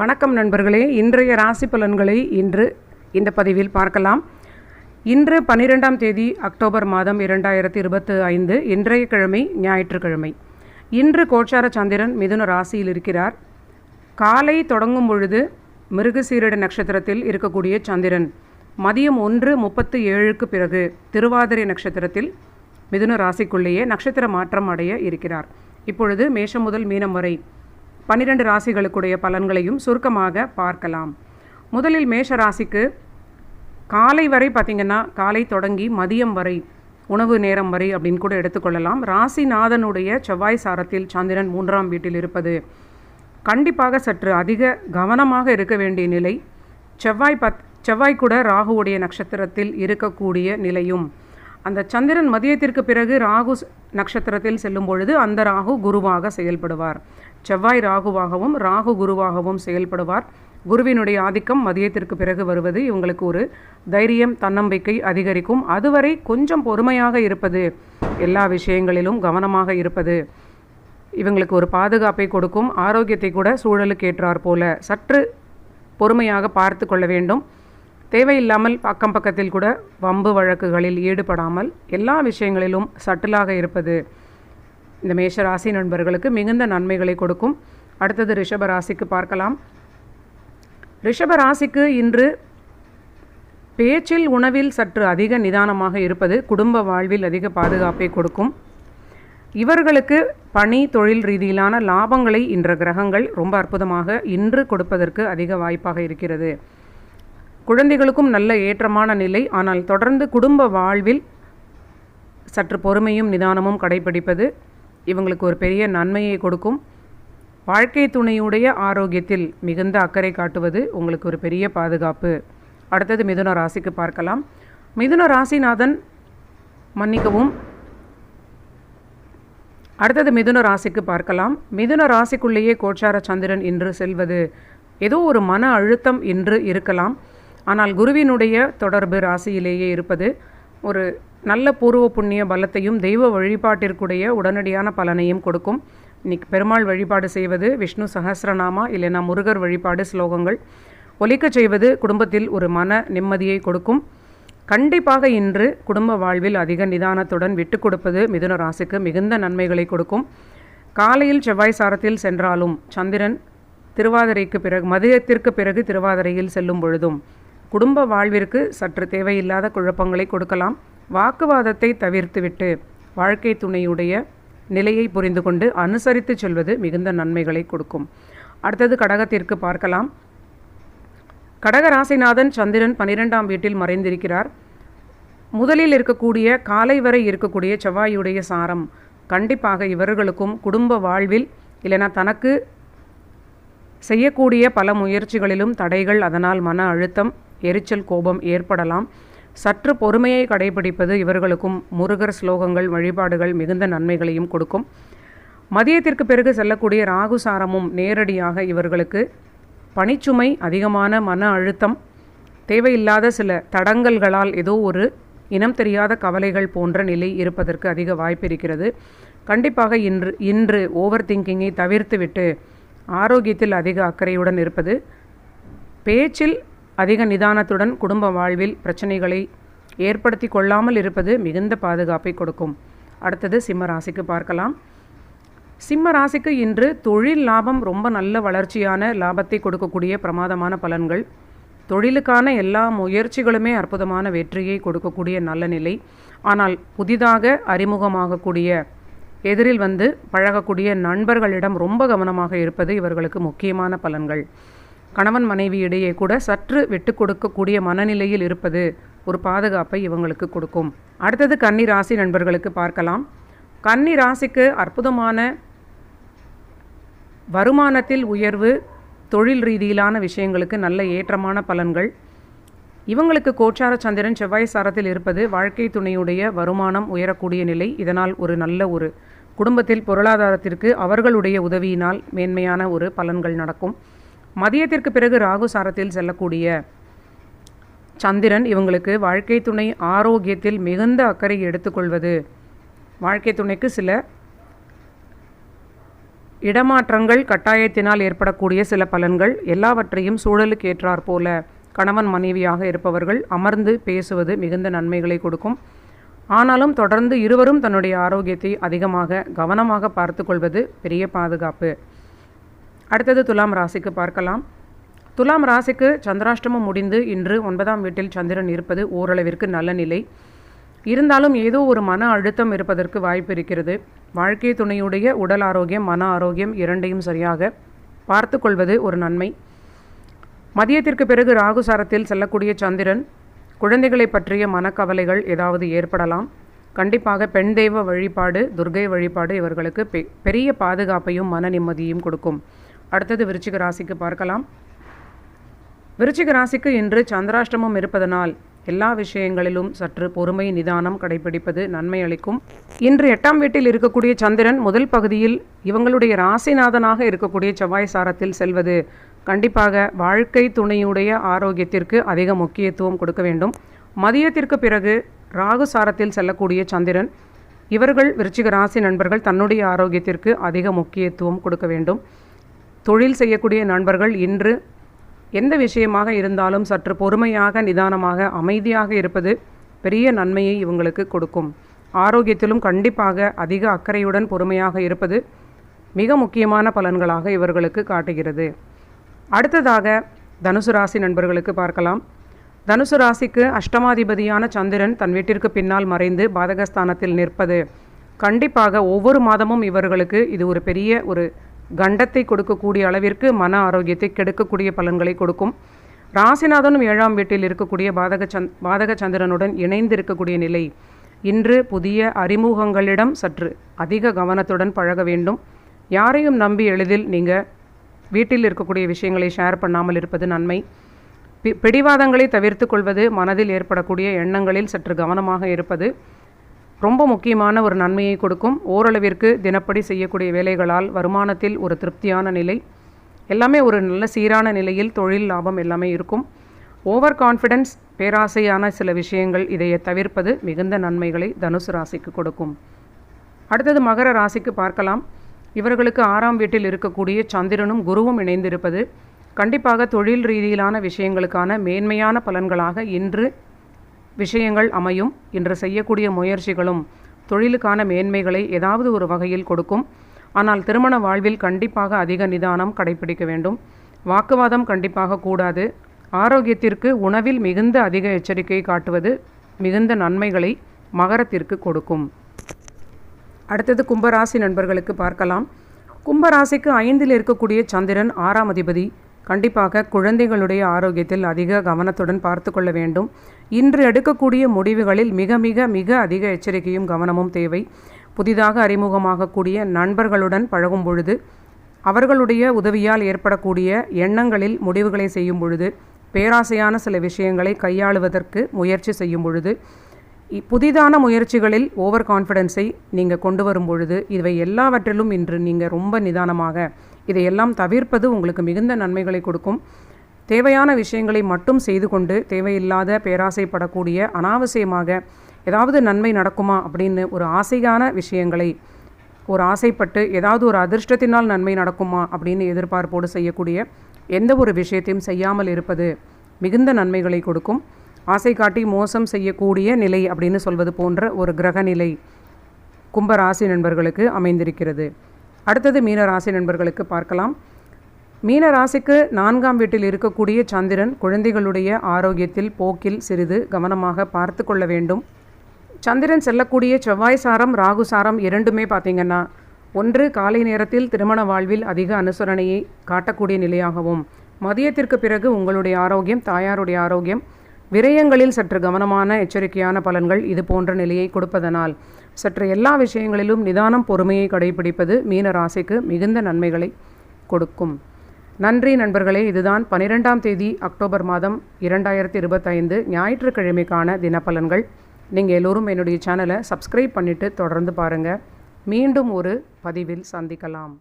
வணக்கம் நண்பர்களே. இன்றைய ராசி பலன்களை இன்று இந்த பதிவில் பார்க்கலாம். இன்று பன்னிரெண்டாம் தேதி அக்டோபர் மாதம் இரண்டாயிரத்தி இருபத்து ஐந்து இன்றைய கிழமை ஞாயிற்றுக்கிழமை. இன்று கோச்சார சந்திரன் மிதுன ராசியில் இருக்கிறார். காலை தொடங்கும் பொழுது மிருகசீரட நட்சத்திரத்தில் இருக்கக்கூடிய சந்திரன் மதியம் ஒன்று முப்பத்து ஏழுக்கு பிறகு திருவாதிரை நட்சத்திரத்தில் மிதுன ராசிக்குள்ளேயே நட்சத்திர மாற்றம் அடைய இருக்கிறார். இப்பொழுது மேஷம் முதல் மீனம் வரை பன்னிரண்டு ராசிகளுக்குடைய பலன்களையும் சுருக்கமாக பார்க்கலாம். முதலில் மேஷ ராசிக்கு காலை வரை பார்த்திங்கன்னா காலை தொடங்கி மதியம் வரை உணவு நேரம் வரை அப்படின்னு கூட எடுத்துக்கொள்ளலாம். ராசிநாதனுடைய செவ்வாய் சாரத்தில் சந்திரன் மூன்றாம் வீட்டில் இருப்பது. கண்டிப்பாக சற்று அதிக கவனமாக இருக்க வேண்டிய நிலை. செவ்வாய் பத் செவ்வாய் கூட ராகுவுடைய நட்சத்திரத்தில் இருக்கக்கூடிய நிலையும். அந்த சந்திரன் மதியத்திற்கு பிறகு ராகு நட்சத்திரத்தில் செல்லும் பொழுது அந்த ராகு குருவாக செயல்படுவார். செவ்வாய் ராகுவாகவும் ராகு குருவாகவும் செயல்படுவார். குருவினுடைய ஆதிக்கம் மதியத்திற்கு பிறகு வருவது இவங்களுக்கு ஒரு தைரியம் தன்னம்பிக்கை அதிகரிக்கும். அதுவரை கொஞ்சம் பொறுமையாக இருப்பது எல்லா விஷயங்களிலும் கவனமாக இருப்பது இவங்களுக்கு ஒரு பாதுகாப்பை கொடுக்கும். ஆரோக்கியத்தை கூட சூழலுக்கு ஏற்றாற் போல சற்று பொறுமையாக பார்த்து கொள்ள வேண்டும். தேவையில்லாமல் அக்கம் பக்கத்தில் கூட வம்பு வழக்குகளில் ஈடுபடாமல் எல்லா விஷயங்களிலும் சட்டிலாக இருப்பது இந்த மேஷ ராசி நண்பர்களுக்கு மிகுந்த நன்மைகளை கொடுக்கும். அடுத்தது ரிஷப ராசிக்கு பார்க்கலாம். ரிஷப ராசிக்கு இன்று பேச்சில் உணவில் சற்று அதிக நிதானமாக இருப்பது குடும்ப வாழ்வில் அதிக பாதுகாப்பை கொடுக்கும். இவர்களுக்கு பணி தொழில் ரீதியிலான லாபங்களை இன்ற கிரகங்கள் ரொம்ப அற்புதமாக இன்று கொடுப்பதற்கு அதிக வாய்ப்பாக இருக்கிறது. குழந்தைகளுக்கும் நல்ல ஏற்றமான நிலை. ஆனால் தொடர்ந்து குடும்ப வாழ்வில் சற்று பொறுமையும் நிதானமும் கடைபிடிப்பது இவங்களுக்கு ஒரு பெரிய நன்மையை கொடுக்கும். வாழ்க்கை துணையுடைய ஆரோக்கியத்தில் மிகுந்த அக்கறை காட்டுவது உங்களுக்கு ஒரு பெரிய பாதுகாப்பு. அடுத்தது மிதுன ராசிக்கு பார்க்கலாம். மிதுன ராசிநாதன் மன்னிக்கவும். அடுத்தது மிதுன ராசிக்கு பார்க்கலாம். மிதுன ராசிக்குள்ளேயே கோச்சார சந்திரன் இன்று செல்வது ஏதோ ஒரு மன அழுத்தம் இன்று இருக்கலாம். ஆனால் குருவினுடைய தொடர்பு ராசியிலேயே இருப்பது ஒரு நல்ல பூர்வ புண்ணிய பலத்தையும் தெய்வ வழிபாட்டிற்குடைய உடனடியான பலனையும் கொடுக்கும். இன்னைக்கு பெருமாள் வழிபாடு செய்வது விஷ்ணு சஹஸ்ரநாமா இல்லைனா முருகர் வழிபாடு ஸ்லோகங்கள். ஒலிக்கச் செய்வது குடும்பத்தில் ஒரு மன நிம்மதியை கொடுக்கும். கண்டிப்பாக இன்று குடும்ப வாழ்வில் அதிக நிதானத்துடன் விட்டு கொடுப்பது மிதுன ராசிக்கு மிகுந்த நன்மைகளை கொடுக்கும். காலையில் செவ்வாய் சாரத்தில் சென்றாலும் சந்திரன் திருவாதிரைக்கு பிறகு மதியத்திற்கு பிறகு திருவாதிரையில் செல்லும் பொழுதும் குடும்ப வாழ்விற்கு சற்று தேவையில்லாத குழப்பங்களை கொடுக்கலாம். வாக்குவாதத்தை தவிர்த்துவிட்டு வாழ்க்கை துணையுடைய நிலையை புரிந்து கொண்டு அனுசரித்து செல்வது மிகுந்த நன்மைகளை கொடுக்கும். அடுத்தது கடகத்திற்கு பார்க்கலாம். கடக ராசிநாதன் சந்திரன் பனிரெண்டாம் வீட்டில் மறைந்திருக்கிறார். முதலில் இருக்கக்கூடிய காலை வரை இருக்கக்கூடிய செவ்வாயுடைய சாரம் கண்டிப்பாக இவர்களுக்கும் குடும்ப வாழ்வில் இல்லைனா தனக்கு செய்யக்கூடிய பல முயற்சிகளிலும் தடைகள் அதனால் மன அழுத்தம் எரிச்சல் கோபம் ஏற்படலாம். சற்று பொறுமையை கடைபிடிப்பது இவர்களுக்கும் முருகர் ஸ்லோகங்கள் வழிபாடுகள் மிகுந்த நன்மைகளையும் கொடுக்கும். மதியத்திற்கு பிறகு செல்லக்கூடிய ராகு சாரமும் நேரடியாக இவர்களுக்கு பணிச்சுமை அதிகமான மன அழுத்தம் தேவையில்லாத சில தடங்கல்களால் ஏதோ ஒரு இனம் தெரியாத கவலைகள் போன்ற நிலை இருப்பதற்கு அதிக வாய்ப்பு இருக்கிறது. கண்டிப்பாக இன்று இன்று ஓவர் திங்கிங்கை தவிர்த்துவிட்டு ஆரோக்கியத்தில் அதிக அக்கறையுடன் இருப்பது. பேச்சில் அதிக நிதானத்துடன் குடும்ப வாழ்வில் பிரச்சனைகளை ஏற்படுத்தி கொள்ளாமல் இருப்பது மிகுந்த பாதுகாப்பை கொடுக்கும். அடுத்தது சிம்ம ராசிக்கு பார்க்கலாம். சிம்ம ராசிக்கு இன்று தொழில் லாபம் ரொம்ப நல்ல வளர்ச்சியான லாபத்தை கொடுக்கக்கூடிய பிரமாதமான பலன்கள். தொழிலுக்கான எல்லா முயற்சிகளுமே அற்புதமான வெற்றியை கொடுக்கக்கூடிய நல்ல நிலை. ஆனால் புதிதாக அறிமுகமாகக்கூடிய எதிரில் வந்து பழகக்கூடிய நண்பர்களிடம் ரொம்ப கவனமாக இருப்பது இவர்களுக்கு முக்கியமான பலன்கள். கணவன் மனைவி இடையே கூட சற்று விட்டு கொடுக்கக்கூடிய மனநிலையில் இருப்பது ஒரு பாதுகாப்பை இவங்களுக்கு கொடுக்கும். அடுத்தது கன்னி ராசி நண்பர்களுக்கு பார்க்கலாம். கன்னி ராசிக்கு அற்புதமான வருமானத்தில் உயர்வு தொழில் ரீதியிலான விஷயங்களுக்கு நல்ல ஏற்றமான பலன்கள். இவங்களுக்கு கோச்சார சந்திரன் செவ்வாய் சாரத்தில் இருப்பது வாழ்க்கை துணையுடைய வருமானம் உயரக்கூடிய நிலை. இதனால் ஒரு நல்ல ஒரு குடும்பத்தில் பொருளாதாரத்திற்கு அவர்களுடைய உதவியினால் மேன்மையான ஒரு பலன்கள் நடக்கும். மதியத்திற்கு பிறகு ராகு சாரத்தில் செல்லக்கூடிய சந்திரன் இவங்களுக்கு வாழ்க்கை துணை ஆரோக்கியத்தில் மிகுந்த அக்கறை எடுத்துக்கொள்வது. வாழ்க்கை துணைக்கு சில இடமாற்றங்கள் கட்டாயத்தினால் ஏற்படக்கூடிய சில பலன்கள் எல்லாவற்றையும் சூழலுக்கு ஏற்றாற் போல கணவன் மனைவியாக இருப்பவர்கள் அமர்ந்து பேசுவது மிகுந்த நன்மைகளை கொடுக்கும். ஆனாலும் தொடர்ந்து இருவரும் தன்னுடைய ஆரோக்கியத்தை அதிகமாக கவனமாக பார்த்து கொள்வது பெரிய பாதுகாப்பு. அடுத்தது துலாம் ராசிக்கு பார்க்கலாம். துலாம் ராசிக்கு சந்திராஷ்டமம் முடிந்து இன்று ஒன்பதாம் வீட்டில் சந்திரன் இருப்பது ஓரளவிற்கு நல்ல நிலை. இருந்தாலும் ஏதோ ஒரு மன அழுத்தம் இருப்பதற்கு வாய்ப்பு இருக்கிறது. வாழ்க்கை துணையுடைய உடல் ஆரோக்கியம் மன ஆரோக்கியம் இரண்டையும் சரியாக பார்த்து கொள்வது ஒரு நன்மை. மதியத்திற்கு பிறகு ராகுசாரத்தில் செல்லக்கூடிய சந்திரன் குழந்தைகளை பற்றிய மனக்கவலைகள் ஏதாவது ஏற்படலாம். கண்டிப்பாக பெண் தெய்வ வழிபாடு துர்கை வழிபாடு இவர்களுக்கு பெ பெரிய பாதுகாப்பையும் மன நிம்மதியும் கொடுக்கும். அடுத்தது விருச்சிக ராசிக்கு பார்க்கலாம். விருச்சிக ராசிக்கு இன்று சந்திராஷ்டமம் இருப்பதனால் எல்லா விஷயங்களிலும் சற்று பொறுமை நிதானம் கடைபிடிப்பது நன்மை அளிக்கும். இன்று எட்டாம் வீட்டில் இருக்கக்கூடிய சந்திரன் முதல் பகுதியில் இவங்களுடைய ராசிநாதனாக இருக்கக்கூடிய செவ்வாய் சாரத்தில் செல்வது. கண்டிப்பாக வாழ்க்கை துணையுடைய ஆரோக்கியத்திற்கு அதிக முக்கியத்துவம் கொடுக்க வேண்டும். மதியத்திற்கு பிறகு ராகு சாரத்தில் செல்லக்கூடிய சந்திரன் இவர்கள் விருச்சிக ராசி நண்பர்கள் தன்னுடைய ஆரோக்கியத்திற்கு அதிக முக்கியத்துவம் கொடுக்க வேண்டும். தொழில் செய்யக்கூடிய நண்பர்கள் இன்று எந்த விஷயமாக இருந்தாலும் சற்று பொறுமையாக நிதானமாக அமைதியாக இருப்பது பெரிய நன்மையை இவங்களுக்கு கொடுக்கும். ஆரோக்கியத்திலும் கண்டிப்பாக அதிக அக்கறையுடன் பொறுமையாக இருப்பது மிக முக்கியமான பலன்களாக இவர்களுக்கு காட்டுகிறது. அடுத்ததாக தனுசு ராசி நண்பர்களுக்கு பார்க்கலாம். தனுசு ராசிக்கு அஷ்டமாதிபதியான சந்திரன் தன் வீட்டிற்கு பின்னால் மறைந்து பாதகஸ்தானத்தில் நிற்பது. கண்டிப்பாக ஒவ்வொரு மாதமும் இவர்களுக்கு இது ஒரு பெரிய ஒரு கண்டத்தை கொடுக்கக்கூடிய அளவிற்கு மன ஆரோக்கியத்தை கெடுக்கக்கூடிய பலன்களை கொடுக்கும். ராசிநாதனும் ஏழாம் வீட்டில் இருக்கக்கூடிய பாதக சந்த் பாதக சந்திரனுடன் இணைந்து இருக்கக்கூடிய நிலை இன்று புதிய அறிமுகங்களிடம் சற்று அதிக கவனத்துடன் பழக வேண்டும். யாரையும் நம்பி எளிதில் நீங்கள் வீட்டில் இருக்கக்கூடிய விஷயங்களை ஷேர் பண்ணாமல் இருப்பது நன்மை. பி பிடிவாதங்களை தவிர்த்து கொள்வது மனதில் ஏற்படக்கூடிய எண்ணங்களில் சற்று கவனமாக இருப்பது ரொம்ப முக்கியமான ஒரு நன்மையை கொடுக்கும். ஓரளவிற்கு தினப்படி செய்யக்கூடிய வேலைகளால் வருமானத்தில் ஒரு திருப்தியான நிலை. எல்லாமே ஒரு நல்ல சீரான நிலையில் தொழில் லாபம் எல்லாமே இருக்கும். ஓவர் கான்ஃபிடென்ஸ் பேராசையான சில விஷயங்கள் இதையை தவிர்ப்பது மிகுந்த நன்மைகளை தனுசு ராசிக்கு கொடுக்கும். அடுத்தது மகர ராசிக்கு பார்க்கலாம். இவர்களுக்கு ஆறாம் வீட்டில் இருக்கக்கூடிய சந்திரனும் குருவும் இணைந்திருப்பது. கண்டிப்பாக தொழில் ரீதியிலான விஷயங்களுக்கான மேன்மையான பலன்களாக இன்று விஷயங்கள் அமையும் இன்று செய்யக்கூடிய முயற்சிகளும் தொழிலுக்கான மேன்மைகளை ஏதாவது ஒரு வகையில் கொடுக்கும். ஆனால் திருமண வாழ்வில் கண்டிப்பாக அதிக நிதானம் கடைபிடிக்க வேண்டும். வாக்குவாதம் கண்டிப்பாக கூடாது. ஆரோக்கியத்திற்கு உணவில் மிகுந்த அதிக எச்சரிக்கை காட்டுவது மிகுந்த நன்மைகளை மகரத்திற்கு கொடுக்கும். அடுத்தது கும்பராசி நண்பர்களுக்கு பார்க்கலாம். கும்பராசிக்கு ஐந்தில் இருக்கக்கூடிய சந்திரன் ஆறாம் அதிபதி. கண்டிப்பாக குழந்தைகளுடைய ஆரோக்கியத்தில் அதிக கவனத்துடன் பார்த்து கொள்ள வேண்டும். இன்று எடுக்கக்கூடிய முடிவுகளில் மிக மிக மிக அதிக எச்சரிக்கையும் கவனமும் தேவை. புதிதாக அறிமுகமாகக்கூடிய நண்பர்களுடன் பழகும் பொழுது அவர்களுடைய உதவியால் ஏற்படக்கூடிய எண்ணங்களில் முடிவுகளை செய்யும் பொழுது பேராசையான சில விஷயங்களை கையாளுவதற்கு முயற்சி செய்யும் பொழுது இ- புதிதான முயற்சிகளில் ஓவர் கான்ஃபிடென்ஸை நீங்கள் கொண்டு வரும் பொழுது இவை எல்லாவற்றிலும் இன்று நீங்கள் ரொம்ப நிதானமாக இதையெல்லாம் தவிர்ப்பது உங்களுக்கு மிகுந்த நன்மைகளை கொடுக்கும். தேவையான விஷயங்களை மட்டும் செய்து கொண்டு தேவையில்லாத பேராசைப்படக்கூடிய அனாவசியமாக ஏதாவது நன்மை நடக்குமா அப்படின்னு ஒரு ஆசையான விஷயங்களை ஒரு ஆசைப்பட்டு ஏதாவது ஒரு அதிர்ஷ்டத்தினால் நன்மை நடக்குமா அப்படின்னு எதிர்பார்ப்போடு செய்யக்கூடிய எந்த ஒரு விஷயத்தையும் செய்யாமல் இருப்பது மிகுந்த நன்மைகளை கொடுக்கும். ஆசை காட்டி மோசம் செய்யக்கூடிய நிலை அப்படின்னு சொல்வது போன்ற ஒரு கிரக நிலை கும்பராசி நண்பர்களுக்கு அமைந்திருக்கிறது. அடுத்தது மீன ராசி நண்பர்களுக்கு பார்க்கலாம். மீன ராசிக்கு நான்காம் வீட்டில் இருக்கக்கூடிய சந்திரன் குழந்தைகளுடைய ஆரோக்கியத்தில் போக்கில் சிறிது கவனமாக பார்த்து கொள்ள வேண்டும். சந்திரன் செல்லக்கூடிய செவ்வாய் சாரம் ராகு சாரம் இரண்டுமே பார்த்திங்கன்னா ஒன்று காலை நேரத்தில் திருமண வாழ்வில் அதிக அனுசரணையை காட்டக்கூடிய நிலையாகவும் மதியத்திற்கு பிறகு உங்களுடைய ஆரோக்கியம் தாயாருடைய ஆரோக்கியம் விரயங்களில் சற்று கவனமான எச்சரிக்கையான பலன்கள் இது போன்ற நிலையை கொடுப்பதனால் சற்று எல்லா விஷயங்களிலும் நிதானம் பொறுமையை கடைபிடிப்பது மீன ராசிக்கு மிகுந்த நன்மைகளை கொடுக்கும். நன்றி நண்பர்களே இதுதான் பன்னிரெண்டாம் தேதி அக்டோபர் மாதம் இரண்டாயிரத்தி இருபத்தைந்து ஞாயிற்றுக்கிழமைக்கான தினப்பலன்கள். நீங்கள் எல்லோரும் என்னுடைய சேனலை சப்ஸ்கிரைப் பண்ணிவிட்டு தொடர்ந்து பாருங்கள் மீண்டும் ஒரு பதிவில் சந்திக்கலாம்.